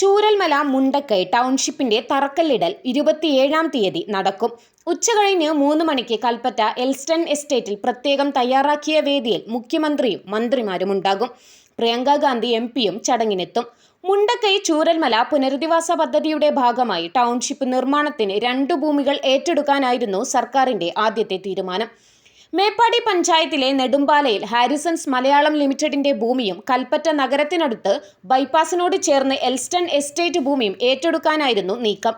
ചൂരൽമല മുണ്ടക്കൈ ടൗൺഷിപ്പിന്റെ തറക്കല്ലിടൽ ഇരുപത്തിയേഴാം തീയതി നടക്കും. ഉച്ചകഴിഞ്ഞ് മൂന്ന് മണിക്ക് കൽപ്പറ്റ എൽസ്റ്റൺ എസ്റ്റേറ്റിൽ പ്രത്യേകം തയ്യാറാക്കിയ വേദിയിൽ മുഖ്യമന്ത്രിയും മന്ത്രിമാരും ഉണ്ടാകും പ്രിയങ്ക ഗാന്ധി എം പിയും ചടങ്ങിനെത്തും. മുണ്ടക്കൈ ചൂരൽമല പുനരധിവാസ പദ്ധതിയുടെ ഭാഗമായി ടൗൺഷിപ്പ് നിർമ്മാണത്തിന് രണ്ടു ഭൂമികൾ ഏറ്റെടുക്കാനായിരുന്നു സർക്കാരിന്റെ ആദ്യത്തെ തീരുമാനം. മേപ്പാടി പഞ്ചായത്തിലെ നെടുമ്പാലയിൽ ഹാരിസൺസ് മലയാളം ലിമിറ്റഡിന്റെ ഭൂമിയും കൽപ്പറ്റ നഗരത്തിനടുത്ത് ബൈപ്പാസിനോട് ചേർന്ന് എൽസ്റ്റൺ എസ്റ്റേറ്റ് ഭൂമിയും ഏറ്റെടുക്കാനായിരുന്നു നീക്കം.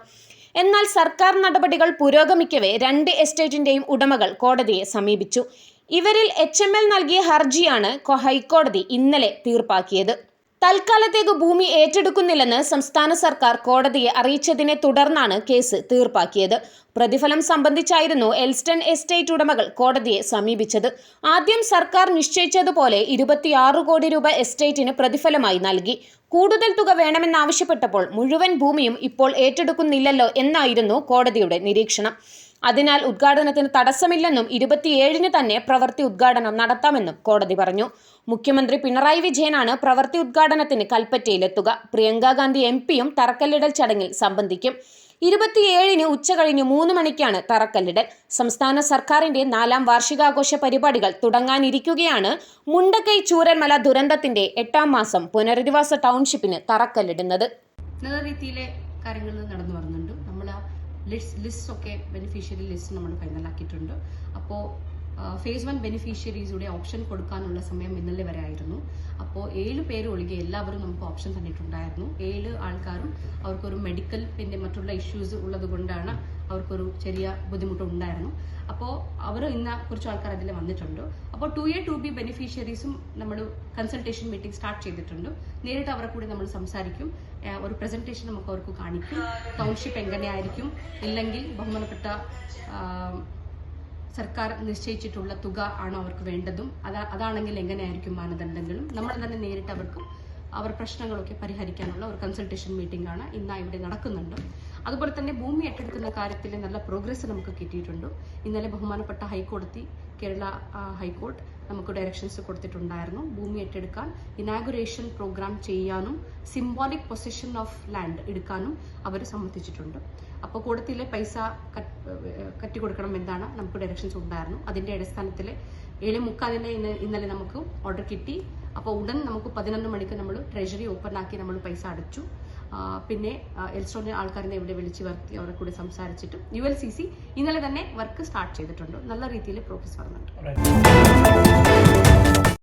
എന്നാൽ സർക്കാർ നടപടികൾ പുരോഗമിക്കവേ രണ്ട് എസ്റ്റേറ്റിന്റെയും ഉടമകൾ കോടതിയെ സമീപിച്ചു. ഇവരിൽ എച്ച് നൽകിയ ഹർജിയാണ് ഹൈക്കോടതി ഇന്നലെ തീർപ്പാക്കിയത്. തൽക്കാലത്തേക്ക് ഭൂമി ഏറ്റെടുക്കുന്നില്ലെന്ന് സംസ്ഥാന സർക്കാർ കോടതിയെ അറിയിച്ചതിനെ തുടർന്നാണ് കേസ് തീർപ്പാക്കിയത്. പ്രതിഫലം സംബന്ധിച്ചായിരുന്നു എൽസ്റ്റൺ എസ്റ്റേറ്റ് ഉടമകൾ കോടതിയെ സമീപിച്ചത്. ആദ്യം സർക്കാർ നിശ്ചയിച്ചതുപോലെ ഇരുപത്തിയാറ് കോടി രൂപ എസ്റ്റേറ്റിന് പ്രതിഫലമായി നൽകി. കൂടുതൽ തുക വേണമെന്നാവശ്യപ്പെട്ടപ്പോൾ മുഴുവൻ ഭൂമിയും ഇപ്പോൾ ഏറ്റെടുക്കുന്നില്ലല്ലോ എന്നായിരുന്നു കോടതിയുടെ നിരീക്ഷണം. അതിനാൽ ഉദ്ഘാടനത്തിന് തടസ്സമില്ലെന്നും ഇരുപത്തിയേഴിന് തന്നെ പ്രവൃത്തി ഉദ്ഘാടനം നടത്താമെന്നും കോടതി പറഞ്ഞു. മുഖ്യമന്ത്രി പിണറായി വിജയനാണ് പ്രവൃത്തി ഉദ്ഘാടനത്തിന് കൽപ്പറ്റയിലെത്തുക. പ്രിയങ്കാ ഗാന്ധി എം പിയും തറക്കല്ലിടൽ ചടങ്ങിൽ സംബന്ധിക്കും. ഇരുപത്തിയേഴിന് ഉച്ചകഴിഞ്ഞ് മൂന്ന് മണിക്കാണ് തറക്കല്ലിടൽ. സംസ്ഥാന സർക്കാരിന്റെ നാലാം വാർഷികാഘോഷ പരിപാടികൾ തുടങ്ങാനിരിക്കുകയാണ്. മുണ്ടക്കൈ ചൂരന്മല ദുരന്തത്തിന്റെ എട്ടാം മാസം പുനരധിവാസ ടൗൺഷിപ്പിന് തറക്കല്ലിടുന്നത്. കാര്യങ്ങൾ നടന്നു വരുന്നുണ്ട്. ലിസ്റ്റ് ലിസ്റ്റ് ഒക്കെ ബെനിഫിഷ്യറി ലിസ്റ്റ് നമ്മൾ ഫൈനലാക്കിയിട്ടുണ്ട് അപ്പോൾ ഫേസ് വൺ ബെനിഫിഷ്യറീസുടെ ഓപ്ഷൻ കൊടുക്കാനുള്ള സമയം ഇന്നലെ വരെ ആയിരുന്നു. അപ്പോൾ ഏഴ് പേര് ഒഴികെ എല്ലാവരും നമുക്ക് ഓപ്ഷൻ തന്നിട്ടുണ്ടായിരുന്നു. ഏഴ് ആൾക്കാരും അവർക്കൊരു മെഡിക്കൽ പിന്നെ മറ്റുള്ള ഇഷ്യൂസ് ഉള്ളത് കൊണ്ടാണ് അവർക്കൊരു ചെറിയ ബുദ്ധിമുട്ടുണ്ടായിരുന്നു. അപ്പോൾ അവർ ഇന്ന് കുറച്ച് ആൾക്കാർ അതിൽ വന്നിട്ടുണ്ട്. അപ്പോൾ ടു എ ടു ബി ബെനിഫിഷ്യറീസും നമ്മൾ കൺസൾട്ടേഷൻ മീറ്റിംഗ് സ്റ്റാർട്ട് ചെയ്തിട്ടുണ്ട്. നേരിട്ട് അവരെ കൂടി നമ്മൾ സംസാരിക്കും. ഒരു പ്രസന്റേഷൻ നമുക്ക് അവർക്ക് കാണിക്കും. ടൗൺഷിപ്പ് എങ്ങനെയായിരിക്കും? ഇല്ലെങ്കിൽ ബഹുമാനപ്പെട്ട സർക്കാർ നിശ്ചയിച്ചിട്ടുള്ള തുക ആണോ അവർക്ക് വേണ്ടതും? അതാ അതാണെങ്കിൽ എങ്ങനെയായിരിക്കും മാനദണ്ഡങ്ങളും? നമ്മൾ തന്നെ നേരിട്ട് അവർക്ക് അവർ പ്രശ്നങ്ങളൊക്കെ പരിഹരിക്കാനുള്ള ഒരു കൺസൾട്ടേഷൻ മീറ്റിംഗ് ആണ് ഇന്ന് ഇവിടെ നടക്കുന്നുണ്ട്. അതുപോലെ തന്നെ ഭൂമി ഏറ്റെടുക്കുന്ന കാര്യത്തിൽ നല്ല പ്രോഗ്രസ് നമുക്ക് കിട്ടിയിട്ടുണ്ട്. ഇന്നലെ ബഹുമാനപ്പെട്ട ഹൈക്കോടതി കേരള ഹൈക്കോർട്ട് നമുക്ക് ഡയറക്ഷൻസ് കൊടുത്തിട്ടുണ്ടായിരുന്നു. ഭൂമി ഏറ്റെടുക്കാൻ ഇനാഗുറേഷൻ പ്രോഗ്രാം ചെയ്യാനും സിംബോളിക് പൊസിഷൻ ഓഫ് ലാൻഡ് എടുക്കാനും അവർ സമ്മതിച്ചിട്ടുണ്ട്. അപ്പോൾ കൂടത്തിലെ പൈസ കട്ടി കൊടുക്കണം എന്നാണ് നമുക്ക് ഡയറക്ഷൻസ് ഉണ്ടായിരുന്നു അതിന്റെ അടിസ്ഥാനത്തിൽ ഏഴ് മുക്കാലിന് ഇന്ന് ഇന്നലെ നമുക്ക് ഓർഡർ കിട്ടി. അപ്പോൾ ഉടൻ നമുക്ക് പതിനൊന്ന് മണിക്ക് നമ്മൾ ട്രഷറി ഓപ്പൺ ആക്കി നമ്മൾ പൈസ അടച്ചു. പിന്നെ എൽസ്റ്റോണിലെ ആൾക്കാരെ ഇവിടെ വിളിച്ച് വർത്തി അവരെ കൂടെ സംസാരിച്ചിട്ടും യു എൽ സി സി ഇന്നലെ തന്നെ വർക്ക് സ്റ്റാർട്ട് ചെയ്തിട്ടുണ്ട്. നല്ല രീതിയിൽ പ്രോഗ്രസ് വരുന്നുണ്ട്